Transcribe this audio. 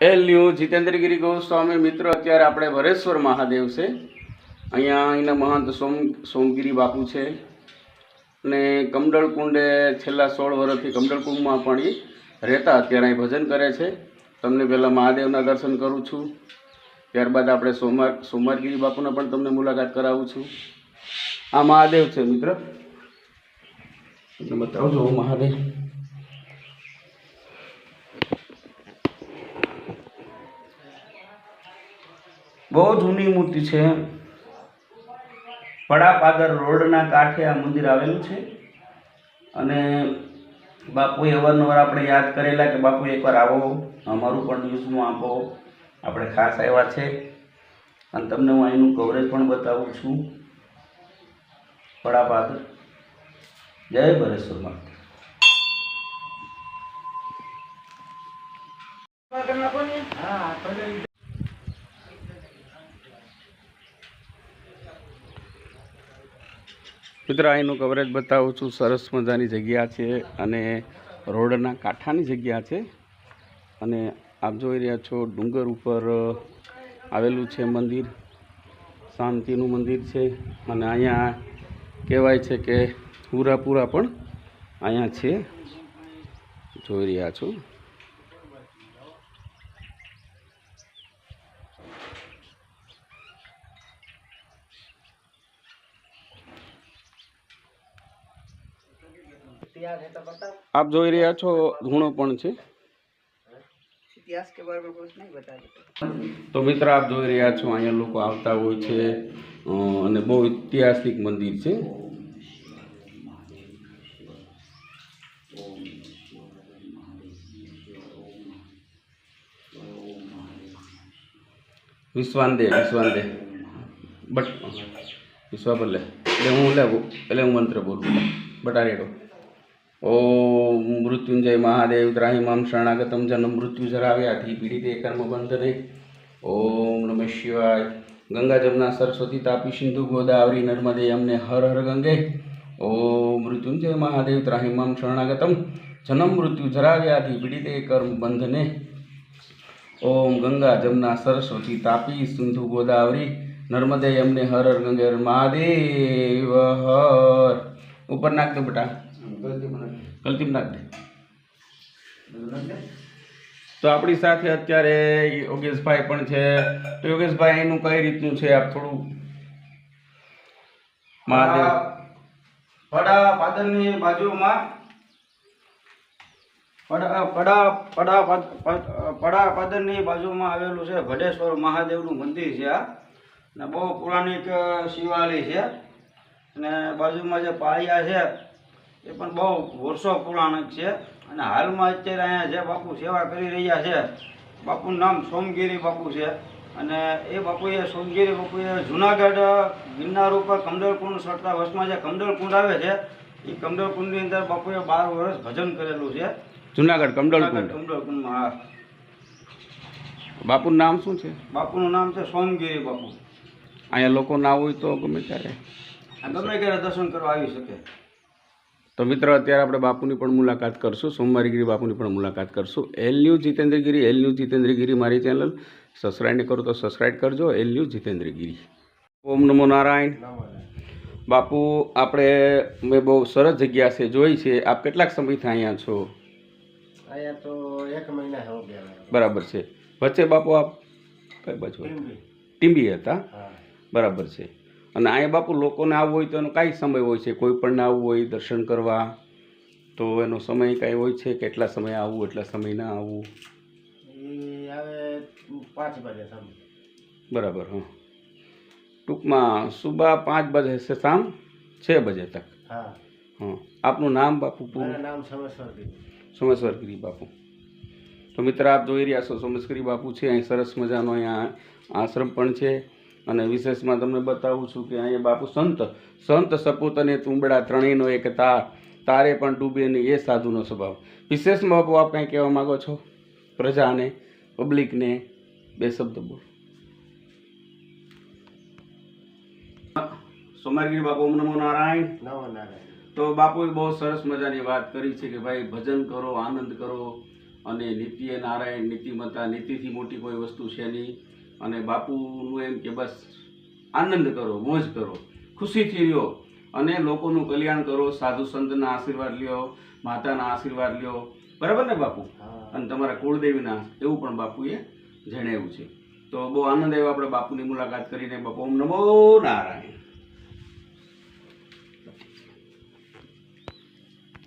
L new Jitendragiri Goswami મિત્ર, અત્યારે આપણે વરેશ્વર મહાદેવ છે. અહીંયા અહીંના મહંત સોમ, સોમગીરી બાપુ છે. અને કમડળ કુંડે છેલ્લા સોળ વર્ષથી કમડળ કુંડમાં પણ એ રહેતા અત્યારે અહીં ભજન કરે છે. તમને પહેલાં મહાદેવના દર્શન કરું છું. ત્યારબાદ આપણે સોમવાર, સોમવારગીરી બાપુના પણ તમને મુલાકાત કરાવું છું. આ મહાદેવ છે, મિત્ર. બતાવજો મહાદેવ. બહુ જૂની મૂર્તિ છે. પડાપાદર રોડના કાંઠે આ મંદિર આવેલું છે. અને બાપુએ અવારનવાર આપણે યાદ કરેલા કે બાપુ એકવાર આવો, અમારું પણ ન્યૂઝમાં આપો. આપણે ખાસ આવ્યા છે. અને તમને હું અહીંનું કવરેજ પણ બતાવું છું. પડાપાદર. જય ભરેશ્વરમાં મિત્ર, અહીંનું કવરેજ બતાવું છું. સરસ મજાની જગ્યા છે અને રોડના કાંઠાની જગ્યા છે. અને આપ જોઈ રહ્યા છો, ડુંગર ઉપર આવેલું છે મંદિર. શાંતિનું મંદિર છે અને અહીંયા કહેવાય છે કે પૂરાપૂરા પણ અહીંયા છે. જોઈ રહ્યા છો. આપ જોઈ રહ્યા છો ધૂણો પણ છે. તો મિત્ર આપ જોઈ રહ્યા છો અહીંયા લોકો આવતા હોય છે અને બહુ ઐતિહાસિક મંદિર છે. વિશ્વાન દે વિશ્વાન બટ વિશ્વા પર લે. એટલે હું લેવું એટલે હું મંત્ર બોલું. બટારેડો. ઓમ મૃત્યુંજય મહાદેવ દ્રાહિમામ શરણાગતમ જન્મ મૃત્યુ જરાવ્યાથી પીડિતે કર્મ બંધને ઓમ નમઃ શિવાય ગંગા જમના સરસ્વતી તાપી સિંધુ ગોદાવરી નર્મદે અમને હર હર ગંગે ઓમ મૃત્યુંજય મહાદેવ ત્રાહિમામ શરણાગતમ જન્મ મૃત્યુ જરાવ્યાથી પીડિતે કર્મ બંધને ઓમ ગંગા જમના સરસ્વતી તાપી સિંધુ ગોદાવરી નર્મદે અમને હર હર ગંગે મહાદેવ હર ઉપર નાખતો બેટા ગલતીમાં નાખ દે. તો આપણી સાથે અત્યારે યોગેશભાઈ પણ છે. તો યોગેશભાઈ એનું કઈ રીતનું છે? આપ થોડું મહાદેવ. પડા પાદરની બાજુમાં પડા પડા પડા પડા પાદરની બાજુમાં આવેલું છે ભડેશ્વર મહાદેવનું મંદિર છે આ. ને બહુ પુરાણિક શિવાલય છે. અને બાજુમાં જે પાળિયા છે એ પણ બહુ વર્ષો પુરાણક છે. અને હાલમાં અત્યારે અહીંયા જે બાપુ સેવા કરી રહ્યા છે બાપુનું નામ સોમગીરી બાપુ છે. અને એ બાપુએ સોમગીરી બાપુએ જુનાગઢ ગિરનાર ઉપર કમડલકુંડ સડતા વર્ષમાં જે કમડલકુંડ આવે છે એ કમડલકુંડની અંદર બાપુએ બાર વર્ષ ભજન કરેલું છે. જુનાગઢ કમડલકુંડ કમડલકુંડમાં હા. બાપુનું નામ શું છે? બાપુનું નામ છે સોમગીરી બાપુ. અહીંયા લોકો ના હોય તો ગમે ત્યારે. ગમે ત્યારે દર્શન કરવા આવી શકે. તો મિત્રો અત્યારે આપણે બાપુની પણ મુલાકાત કરશું સોમવારીગીરી બાપુની પણ મુલાકાત કરશું. L news Jitendragiri L news Jitendragiri મારી ચેનલ. સબસ્ક્રાઈબ નહીં કરો તો સબસ્ક્રાઈબ કરજો. L news Jitendragiri. ઓમ નમો નારાયણ. બાપુ આપણે મેં બહુ સરસ જગ્યા છે જોઈ છે. આપ કેટલાક સમયથી અહીંયા છો? અહીંયા તો એક મહિના બરાબર છે. વચ્ચે બાપુ આપ કઈ બાજુ? ટીંબી. હતા? બરાબર છે. અને અહીંયા બાપુ લોકોને આવવું હોય તો એનો કાંઈ સમય હોય છે? કોઈ પણ આવવું હોય દર્શન કરવા? તો એનો સમય કાંઈ હોય છે? કેટલા સમય આવવું એટલા સમય ના આવવું? બરાબર હા. ટૂંકમાં સુબા પાંચ બજે છે શામ છ બજે તક. હા. આપનું નામ બાપુ પૂરું? નામ સોમેશ્વર ગિરી બાપુ. તો મિત્ર આપ જોઈ રહ્યા છો સોમેશ્વરી બાપુ છે અહીં સરસ મજાનો અહીંયા આશ્રમ પણ છે. અને વિશેષમાં તમને બતાવું છું કે અહીંયા બાપુ સંત સંત સપૂત અને તુંબડા ત્રણેયનો એક તાર તારે પણ ડૂબે નહીં એ સાધુનો સ્વભાવ. વિશેષમાં બાપુ આપ કંઈ કહેવા માગો છો? પ્રજાને પબ્લિકને બે શબ્દ બોલ. સોમારગીરી બાપુ ઓમ નમો નારાયણ. નવો નારાયણ. તો બાપુએ બહુ સરસ મજાની વાત કરી છે કે ભાઈ ભજન કરો આનંદ કરો અને નીતિએ નારાયણ નીતિમતા નીતિથી મોટી કોઈ વસ્તુ છે નહીં. અને બાપુનું એમ કે બસ આનંદ કરો મોજ કરો ખુશીથી રહ્યો. અને લોકોનું કલ્યાણ કરો સાધુ સંતના આશીર્વાદ લ્યો માતાના આશીર્વાદ લ્યો. બરાબર ને બાપુ? અને તમારા કુળદેવીના એવું પણ બાપુએ જણાવ્યું છે. તો બહુ આનંદ આવ્યો આપણે બાપુની મુલાકાત કરીને. બાપુ ઓમ નમો નારાયણ.